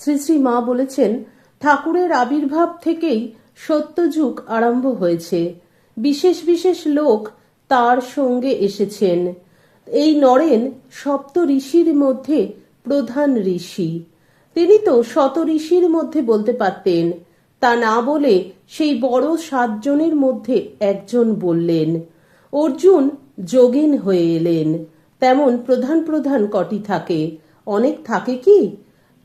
শ্রী শ্রী মা বলেছেন, ঠাকুরের আবির্ভাব থেকেই সত্যযুগ আরম্ভ হয়েছে। বিশেষ বিশেষ লোক তার সঙ্গে এসেছেন। এই নরেন সপ্ত ঋষির মধ্যে প্রধান ঋষি। তিনি তো শত ঋষির মধ্যে বলতে পারতেন। তা না বলে সেই বড় সাতজনের মধ্যে একজন বললেন। অর্জুন যোগিন হয়ে এলেন। তেমন প্রধান প্রধান কটি থাকে? অনেক থাকে কি?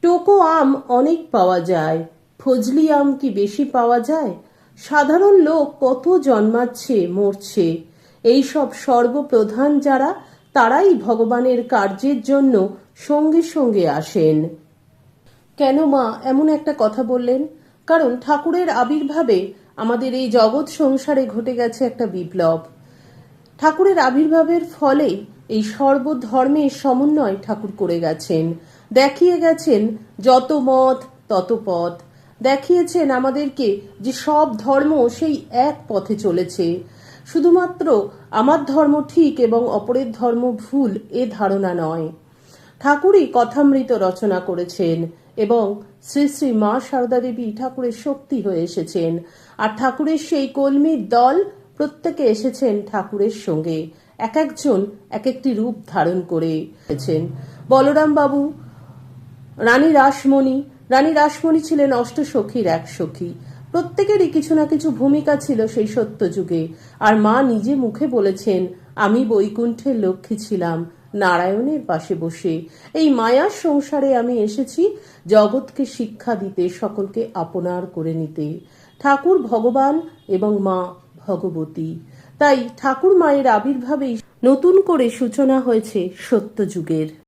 টোকো আম অনেক পাওয়া যায়। ফজলি আম কি বেশি পাওয়া যায়? সাধারণ লোক কত জন্মাচ্ছে, মরছে? এই সব সর্বপ্রধান যারা, তারাই ভগবানের কার্যের জন্য সঙ্গে সঙ্গে আসেন। কেন মা, এমন একটা কথা বললেন? কারণ ঠাকুরের আবির্ভাবে আমাদের এই জগৎ সংসারে ঘটে গেছে একটা বিপ্লব। ঠাকুরের আবির্ভাবের ফলে এই সর্বধর্মের সমন্বয় ঠাকুর করে গেছেন। দেখিয়ে গেছেন যত মত, তত পথ। দেখিয়েছেন আমাদেরকে যে সব ধর্ম সেই এক পথে চলেছে। শুধুমাত্র আমার ধর্ম ঠিক এবং অপরের ধর্ম ভুল এ ধারণা নয়। ঠাকুরই কথামৃত রচনা করেছেন এবং শ্রী শ্রী মা সারদা দেবী ঠাকুরের শক্তি হয়ে এসেছেন। আর ঠাকুরের সেই কলমির দল প্রত্যেকে এসেছেন ঠাকুরের সঙ্গে। এক একজন এক একটি রূপ ধারণ করে বলরাম বাবু রানী রাসমণি রানী রাসমণি ছিলেন অষ্ট সখীর এক সখী। প্রত্যেকেরই কিছু না কিছু ভূমিকা ছিল সেই সত্য যুগে আর মা নিজে মুখে বলেছেন, আমি বৈকুণ্ঠের লক্ষ্মী ছিলাম, নারায়ণের পাশে বসে। এই মায়ার সংসারে আমি এসেছি জগৎকে শিক্ষা দিতে, সকলকে আপনার করে নিতে। ঠাকুর ভগবান এবং মা ভগবতী। তাই ঠাকুর মায়ের আবির্ভাবেই নতুন করে সূচনা হয়েছে সত্য যুগের